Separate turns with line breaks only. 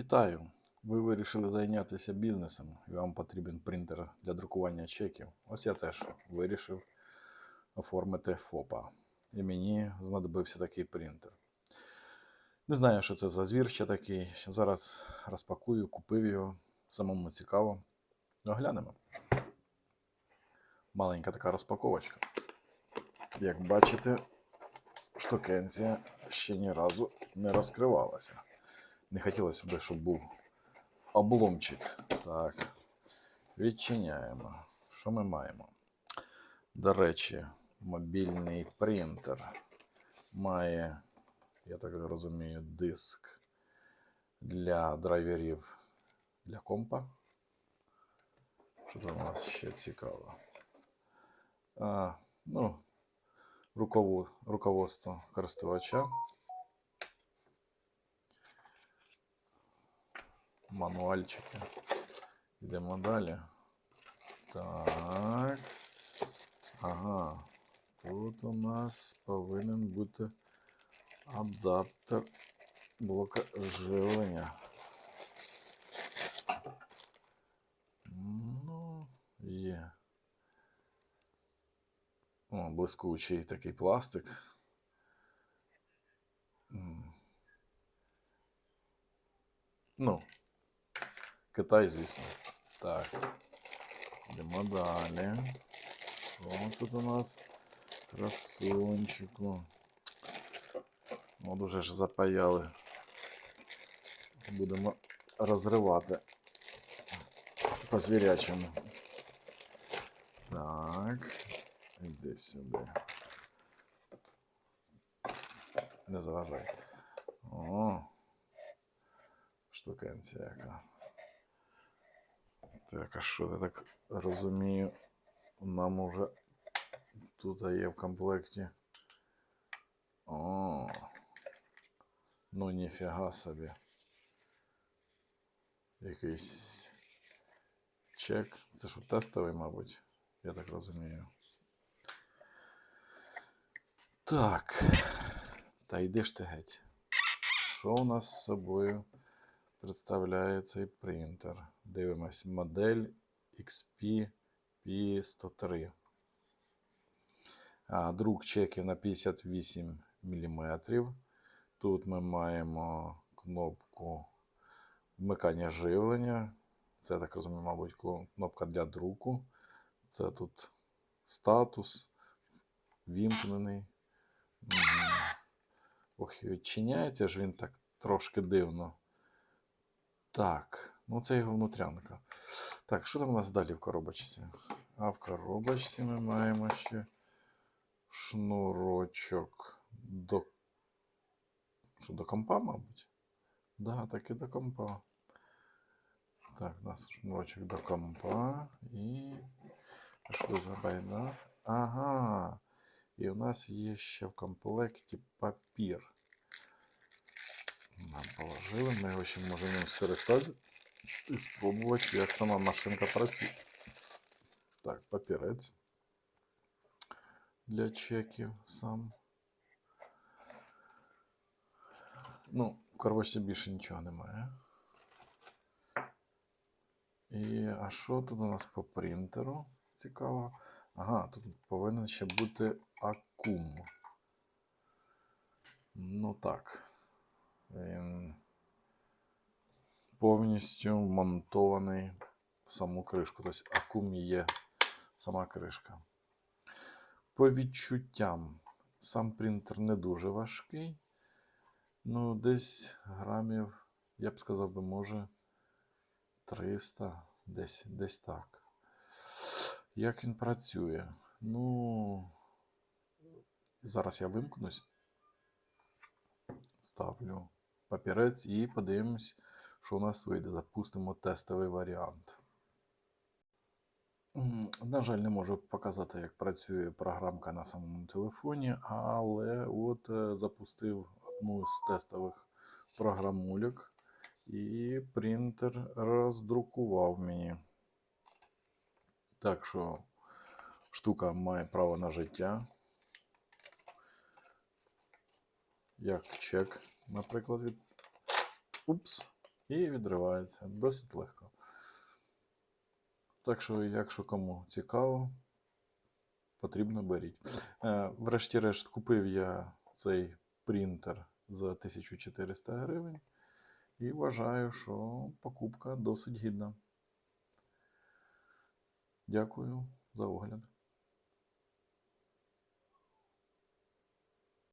Вітаю! Ви вирішили зайнятися бізнесом і вам потрібен принтер для друкування чеків. Ось я теж вирішив оформити ФОПа. І мені знадобився такий принтер. Не знаю, що це за звір ще такий. Зараз розпакую, купив його. Самому цікаво. Оглянемо. Маленька така розпаковочка. Як бачите, штукенція ще ні разу не розкривалася. Не хотілося б, щоб був обломчик. Так. Відчиняємо. Що ми маємо? До речі, мобільний принтер має, я так розумію, диск для драйверів для компа. Що там у нас ще цікаво? А, ну, руководство користувача. Мануальчики. Йдемо далі. Так. Ага. Тут у нас повинен бути адаптер блока живлення. Ну, є. О, блискучий такий пластик. Ну, Китай, звісно. Так. Йдемо далі. Що тут у нас? Красунчику. Ну, дуже ж запаяли. Будемо розривати по звірячому. Так. Іди сюди. Не заважай. О. Штукенція яка. Так, а що я так розумію? Нам уже тут є в комплекті. О, ну ніфіга собі. Якийсь чек. Це що тестовий, мабуть, я так розумію. Так. Та йди ж ти геть. Що у нас з собою представляє цей принтер? Дивимось модель XP P103. А, друк чеків на 58 мм. Тут ми маємо кнопку вмикання живлення. Це, так розумію, мабуть, кнопка для друку. Це тут статус вімкнений. Ох, відчиняється ж він так трошки дивно. Так, ну це його внутрянка. Так, що там у нас далі в коробочці? А в коробочці ми маємо ще шнурочок до. Що, до компа, мабуть? Да, так і до компа. Так, у нас шнурочок до компа і. Що за байда? Ага. І у нас є ще в комплекті папір. Нам положили, ми його ще можемо скористати і спробувати, як сама машинка працює. Так, папірець для чеків сам. Ну, коробочці більше нічого немає. І а що тут у нас по принтеру? Цікаво. Ага, тут повинен ще бути акум. Ну так. Він повністю вмонтований в саму кришку. Тобто акум є сама кришка. По відчуттям, сам принтер не дуже важкий. Ну, десь грамів, я б сказав би, може 300, десь, десь так. Як він працює? Ну, зараз я вимкнусь, ставлю папірець і подивимось, що у нас вийде. Запустимо тестовий варіант. На жаль, не можу показати, як працює програмка на самому телефоні, але от е, запустив одну з тестових програмульок, і принтер роздрукував мені. Так що штука має право на життя. Як чек, наприклад, від. Упс. і відривається досить легко. Так що, якщо кому цікаво, потрібно беріть. Е, Врешті-решт, купив я цей принтер за 1400 гривень і вважаю, що покупка досить гідна. Дякую за огляд.